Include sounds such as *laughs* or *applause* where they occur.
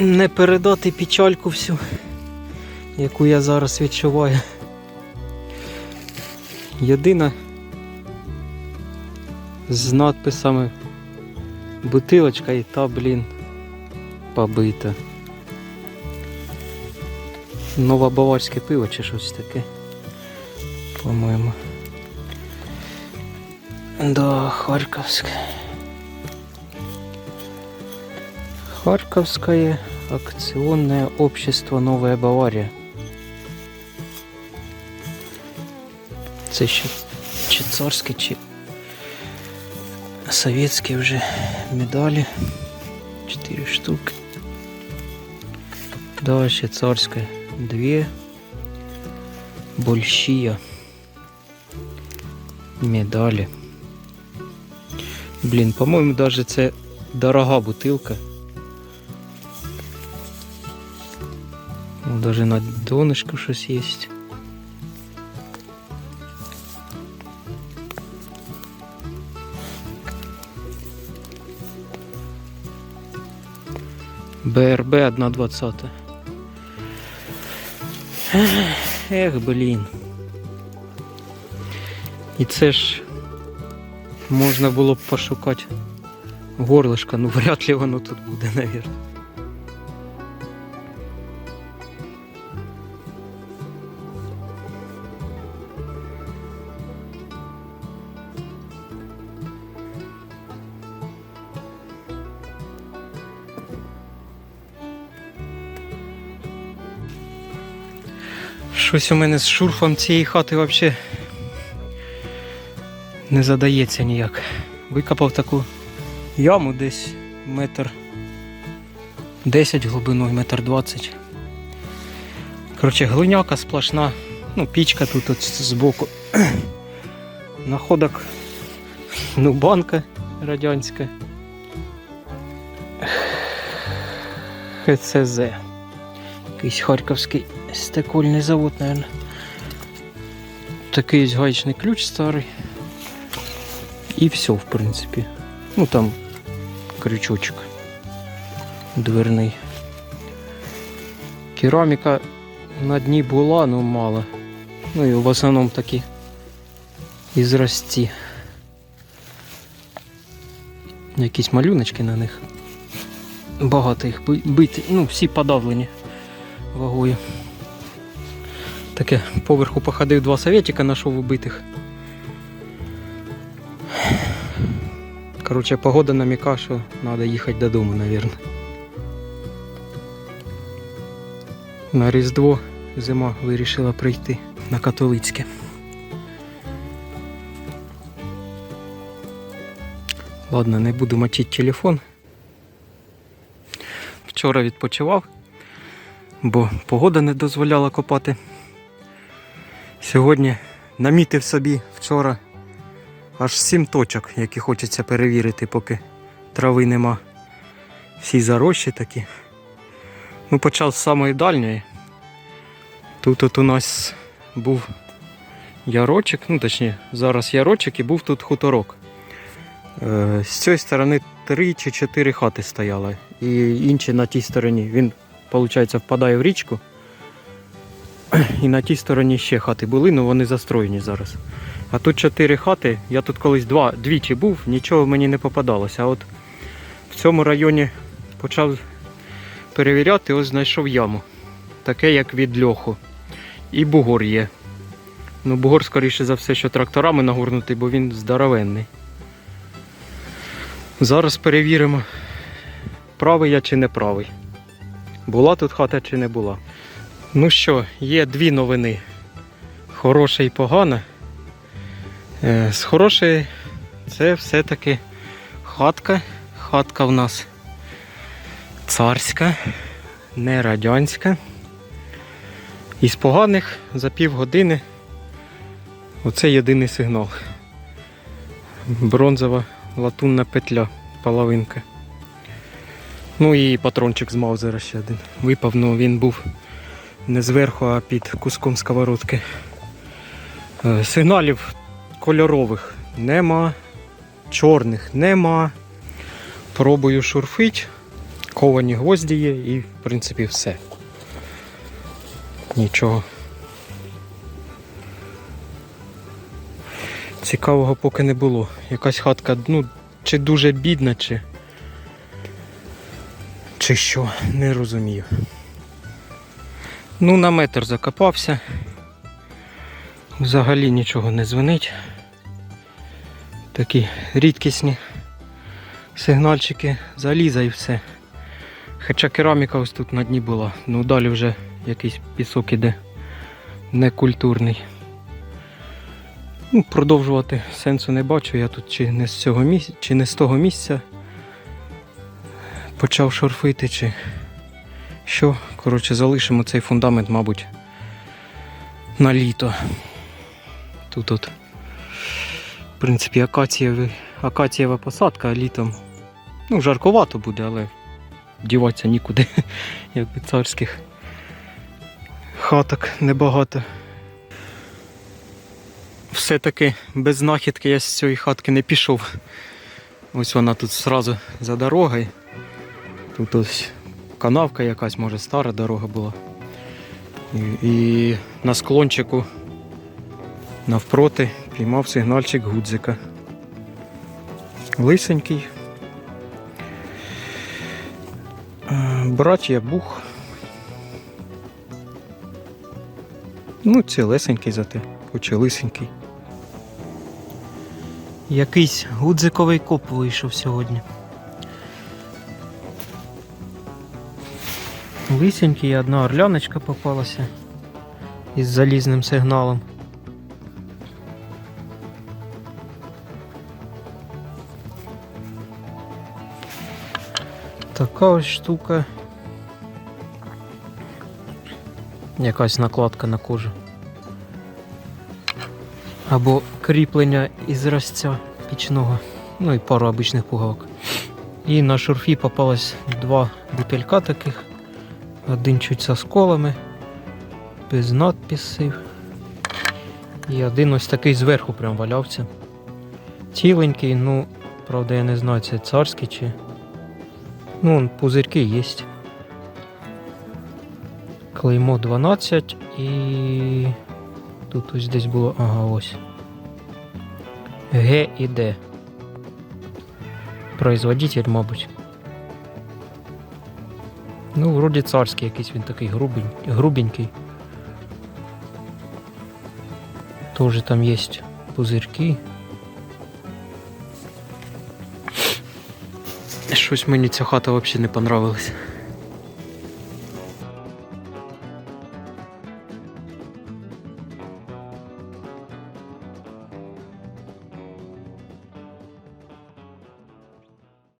не передати печальку всю, яку я зараз відчуваю. Єдина з надписами бутилочка і та, блін, побита. Новобаварське пиво чи щось таке. По-моєму. Да, Харьковське. Харьковское акционное общество Новая Бавария. Це ще чи царські, чи совєтські вже медалі. Чотири штуки. Да, ще царське. Дві. Большие медалі. Блін, по-моєму, даже це дорога бутилка. Ну, Даже на донышку щось є. БРБ 1,20. Ех, блін. І це ж можна було б пошукати горлишко, ну *laughs* вряд ли воно тут буде, навірно. Щось у мене з шурфом цієї хати взагалі не задається ніяк. Викопав таку яму десь метр 10 глибиною, метр 20. Коротше, глиняка сплошна, ну, пічка тут от збоку. *clears throat* Находок, ну, банка радянська. ХЦЗ. Якийсь харківський стекольний завод, мабуть. Такий ось гаечний ключ старий. І все, в принципі. Ну там крючочок дверний. Кераміка на дні була, ну мало. Ну і в основному такі ізрасті. Якісь малюночки на них. Багато їх би- бити, ну всі подавлені вагою. Таке поверху походив два советика, знайшов убитих. Короче, погода наміка, що треба їхати додому, мабуть. На Різдво зима вирішила прийти на католицьке. Ладно, не буду мочити телефон. Вчора відпочивав, бо погода не дозволяла копати. Сьогодні намітив собі вчора аж сім точок, які хочеться перевірити, поки трави нема. Всі зарощі такі. Ну, почав з самої дальньої. Тут от у нас був ярочок, ну точніше, зараз ярочок і був тут хуторок. Е, з цієї сторони три чи чотири хати стояли. І інші на тій стороні. Він, виходить, впадає в річку. І на тій стороні ще хати були, але вони застроєні зараз. А тут чотири хати, я тут колись два, двічі був, нічого мені не попадалося. А от в цьому районі почав перевіряти, ось знайшов яму. Таке, як від льоху. І бугор є. Ну, бугор, скоріше за все, що тракторами нагорнутий, бо він здоровенний. Зараз перевіримо, правий я чи не правий. Була тут хата чи не була. Ну що, є дві новини. Хороша і погана. Е, З хорошої це все-таки хатка. Хатка в нас царська, не радянська. Із поганих за півгодини оце єдиний сигнал. Бронзова латунна петля, половинка. Ну і патрончик з Маузера ще один. Випав, ну він був не зверху, а під куском сковородки. Е, Сигналів кольорових нема, чорних нема. Пробую шурфить. Ковані гвозді є і, в принципі, все. Нічого. Цікавого поки не було. Якась хатка, ну, чи дуже бідна, чи. Чи що, не розумію. Ну, на метр закопався. Взагалі нічого не дзвонить. Такі рідкісні сигнальчики заліза і все. Хоча кераміка ось тут на дні була, ну далі вже якийсь пісок іде некультурний. Ну, продовжувати сенсу не бачу. Я тут чи не з цього місця, чи не з того місця почав шорфити, чи що. Коротше, залишимо цей фундамент, мабуть, на літо. Тут от, в принципі, акацієвий, акацієва посадка, а літом ну, жарковато буде, але діватися нікуди, *laughs* якби царських хаток небагато. Все-таки без знахідки я з цієї хатки не пішов. Ось вона тут зразу за дорогою. Тут ось канавка якась, може стара дорога була. І, і на склончику навпроти піймав сигнальчик гудзика. Лисенький. Е, Братія бух. Ну, цілесенький зате, хоч і лисенький. Якийсь гудзиковий коп вийшов сьогодні. Лисенький, одна орляночка попалася із залізним сигналом. Така ось штука. Якась накладка на кожу. Або кріплення із разця пічного. Ну і пару обичних пуговок. І на шурфі попалось два бутилька таких. Один чуть со сколами, без надписів. І один ось такий зверху прям валявся. Ціленький, ну, правда, я не знаю, це царський чи. Ну, пузирки є. Клеймо 12 і. Тут ось десь було. Ага, ось. Г і Д. Производитель, мабуть. Ну, вроді царський якийсь він такий грубень, грубенький. Тоже там є пузирки. Щось мені ця хата взагалі не понравилась.